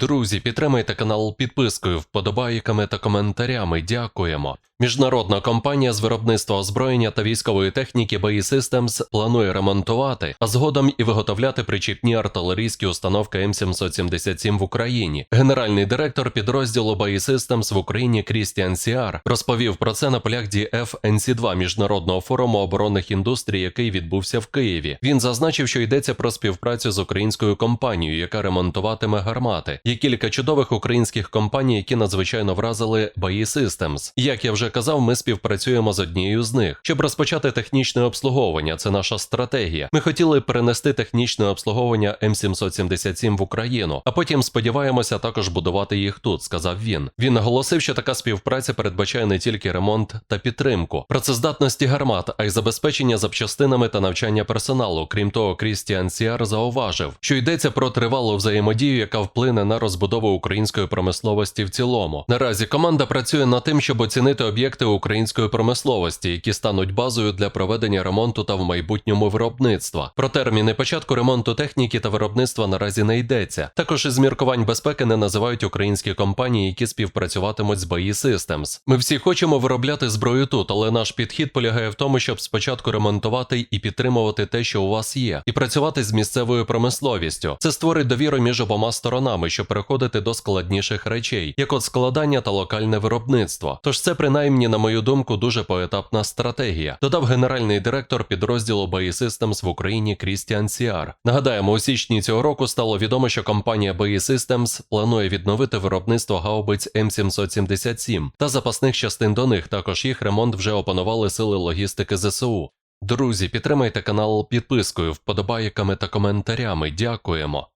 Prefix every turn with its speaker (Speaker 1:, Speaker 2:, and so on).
Speaker 1: Друзі, підтримайте канал підпискою, вподобайками та коментарями. Дякуємо. Міжнародна компанія з виробництва озброєння та військової техніки BAE Systems планує ремонтувати, а згодом і виготовляти причіпні артилерійські установки М777 в Україні. Генеральний директор підрозділу BAE Systems в Україні Крістіан Сіар розповів про це на полях DF-NC2 міжнародного форуму оборонних індустрій, який відбувся в Києві. Він зазначив, що йдеться про співпрацю з українською компанією, яка ремонтуватиме гармати. Є кілька чудових українських компаній, які надзвичайно вразили BAE Systems. Як я вже казав, ми співпрацюємо з однією з них, щоб розпочати технічне обслуговування. Це наша стратегія. Ми хотіли перенести технічне обслуговування М777 в Україну, а потім сподіваємося також будувати їх тут, сказав він. Він наголосив, що така співпраця передбачає не тільки ремонт та підтримку, працездатності гармат, а й забезпечення запчастинами та навчання персоналу. Крім того, Крістіан Сіар зауважив, що йдеться про тривалу взаємодію, яка вплине на розбудову української промисловості в цілому. Наразі команда працює над тим, щоб оцінити об'єкти української промисловості, які стануть базою для проведення ремонту та в майбутньому виробництва. Про терміни початку ремонту техніки та виробництва наразі не йдеться. Також із міркувань безпеки не називають українські компанії, які співпрацюватимуть з BAE Systems. Ми всі хочемо виробляти зброю тут, але наш підхід полягає в тому, щоб спочатку ремонтувати і підтримувати те, що у вас є, і працювати з місцевою промисловістю. Це створить довіру між обома сторонами, щоб переходити до складніших речей, як от складання та локальне виробництво. Тож це принаймні, на мою думку, дуже поетапна стратегія. Додав генеральний директор підрозділу BAE Systems в Україні Крістіан Сіар. Нагадаємо, у січні цього року стало відомо, що компанія BAE Systems планує відновити виробництво гаубиць М777 та запасних частин до них. Також їх ремонт вже опанували сили логістики ЗСУ. Друзі, підтримайте канал підпискою, вподобайками та коментарями. Дякуємо.